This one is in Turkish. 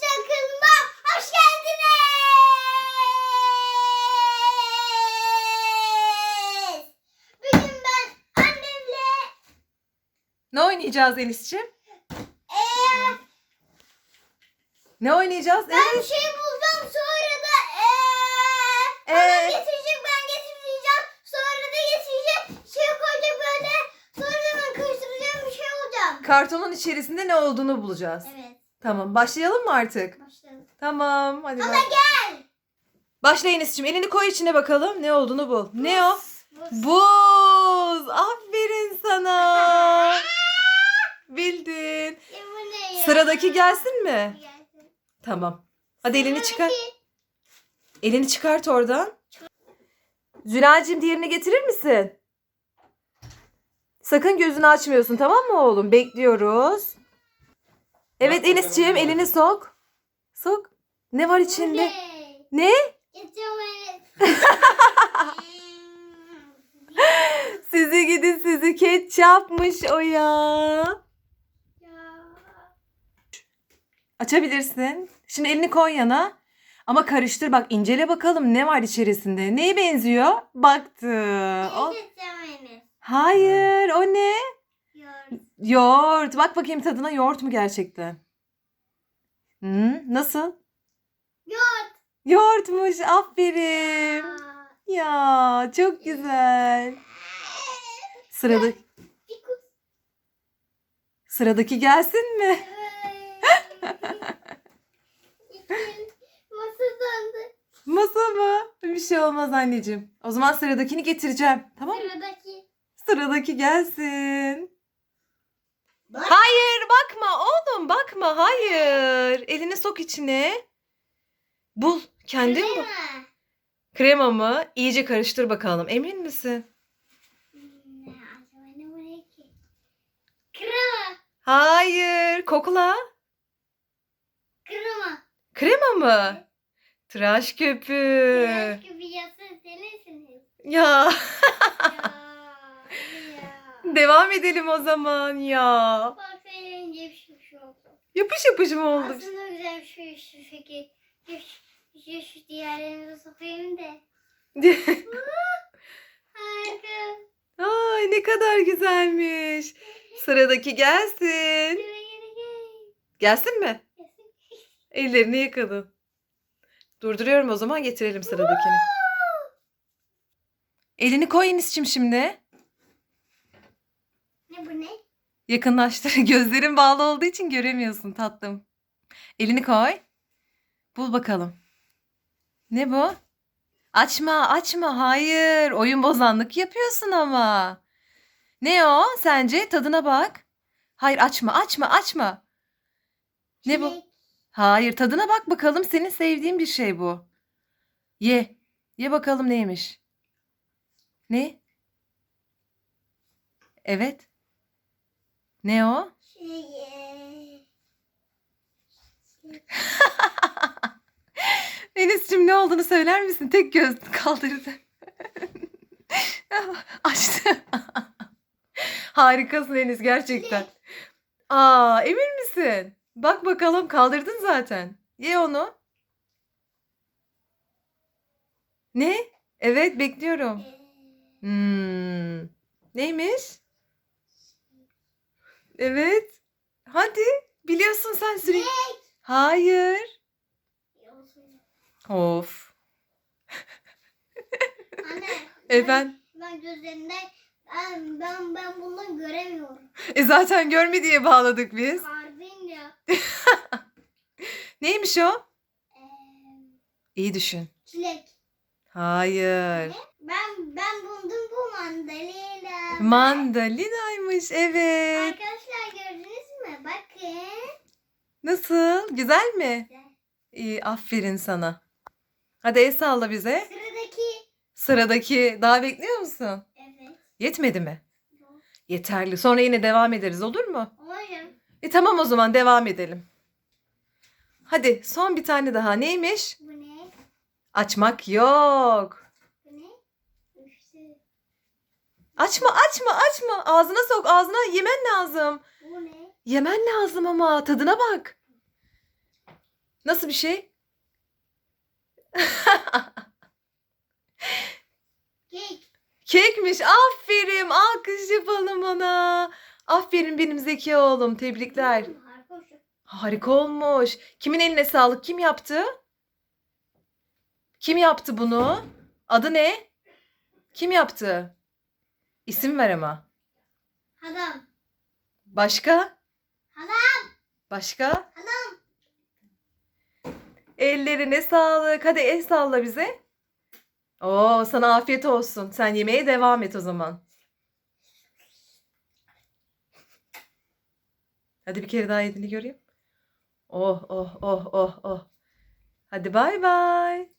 Kanalıma hoş geldiniz. Bugün ben annemle Ne oynayacağız Enis'ciğim? eee Ne oynayacağız ben bir Enis? şey buldum sonra da eee Ee? bana getirecek ben getireceğim sonra da getirecek şey koyacak böyle sonra da ben karıştıracağım bir şey olacak. Kartonun içerisinde ne olduğunu bulacağız. Evet Tamam başlayalım mı artık? başlayalım. Tamam hadi Hala baş- gel. Başla Enis'ciğim elini koy içine bakalım ne olduğunu bul. Ne o? Buz. Buz. Aferin sana. Bildin. Ya bu ne ya? Sıradaki gelsin mi? Gelsin. Tamam. Hadi elini çıkar. Elini çıkart oradan. Zülacığım diğerini getirir misin? Sakın gözünü açmıyorsun tamam mı oğlum? Bekliyoruz. Evet Enis'ciğim elini sok. Sok. Ne var içinde? Ne? Sizi gidin sizi ketçapmış o ya. Açabilirsin. Şimdi elini koy yana. Ama karıştır bak incele bakalım ne var içerisinde. Neye benziyor? Baktı. O-. Hayır o ne? Yoğurt. Bak bakayım tadına yoğurt mu gerçekten? Hı, nasıl? Yoğurt. Yoğurtmuş. Aferin. Ya çok güzel. Sıradaki, sıradaki gelsin mi? Masa sandı. Masa mı? Bir şey olmaz anneciğim. O zaman sıradakini getireceğim. Tamam mı? Sıradaki. Sıradaki gelsin. Bak. Hayır bakma oğlum bakma hayır. Elini sok içine. Bul. Kendin bul. Krema. Krema mı? İyice karıştır bakalım. Emin misin? Hmm? Krema. Hayır. Kokla. Krema. Krema mı? Tıraş köpüğü. Biraz gibi yasın senesiniz. Ya Ya. ya. Devam edelim o zaman ya. Bak senin bir şey oldu. Yapış yapış mı oldu? Aslında güzel bir şey şu şu diğerlerini sokayım da. Harika. Ay ne kadar güzelmiş. Sıradaki gelsin. Gel, gel, gel. Gelsin mi? Ellerini yıkadın. Durduruyorum o zaman getirelim sıradakini. Elini koy Enis'cim şimdi. Ne bu ne? Yakınlaştır. Gözlerin bağlı olduğu için göremiyorsun tatlım. Elini koy. Bul bakalım. Ne bu? Açma, açma. Hayır. Oyun bozanlık yapıyorsun ama. Ne o? Sence? Tadına bak. Hayır, açma, açma, açma. Ne bu? Çilek. Hayır, tadına bak bakalım. Senin sevdiğin bir şey bu. Ye. Ye bakalım neymiş. Ne? Evet. Ne o? Şey, Enes'cim ne olduğunu söyler misin? Tek göz kaldırdı. Açtı. Harikasın Enes gerçekten. Aa emin misin? Bak bakalım kaldırdın zaten. Ye onu. Ne? Evet bekliyorum. e, Hmm. Neymiş? Evet. Hadi. Biliyorsun sen sürekli. Hayır. Of. Anne. Efendim? Ben gözlerimde ben ben ben bundan göremiyorum. E zaten görme diye bağladık biz. Kardın ya. Neymiş o? Ee, İyi düşün. çilek. Hayır. Ben ben buldum bu mandalina. Mandalinaymış evet. Arkadaşlar. Nasıl? Güzel mi? Güzel. İyi aferin sana. Hadi el salla bize. Sıradaki. Sıradaki daha bekliyor musun? Evet. Yetmedi mi? Yok. Yeterli. Sonra yine devam ederiz olur mu? Umarım. E tamam o zaman devam edelim. Hadi son bir tane daha. Neymiş? Bu ne? Açmak yok. Bu ne? Üstü. Açma açma açma. Ağzına sok ağzına yemen lazım. Yemen lazım ama tadına bak. Nasıl bir şey? Kek. Kekmiş. Aferin. Alkış yapalım ona. Aferin benim zeki oğlum. Tebrikler. Hmm, Harika olmuş. Harika olmuş. Kimin eline sağlık? Kim yaptı? Kim yaptı bunu? Adı ne? Kim yaptı? İsim ver ama. Halam. Başka? Halam. Başka? Halam. Ellerine sağlık. Hadi el salla bize. Oo, sana afiyet olsun. Sen yemeğe devam et o zaman. Hadi bir kere daha yediğini göreyim. Oh oh oh oh oh. Hadi bay bay.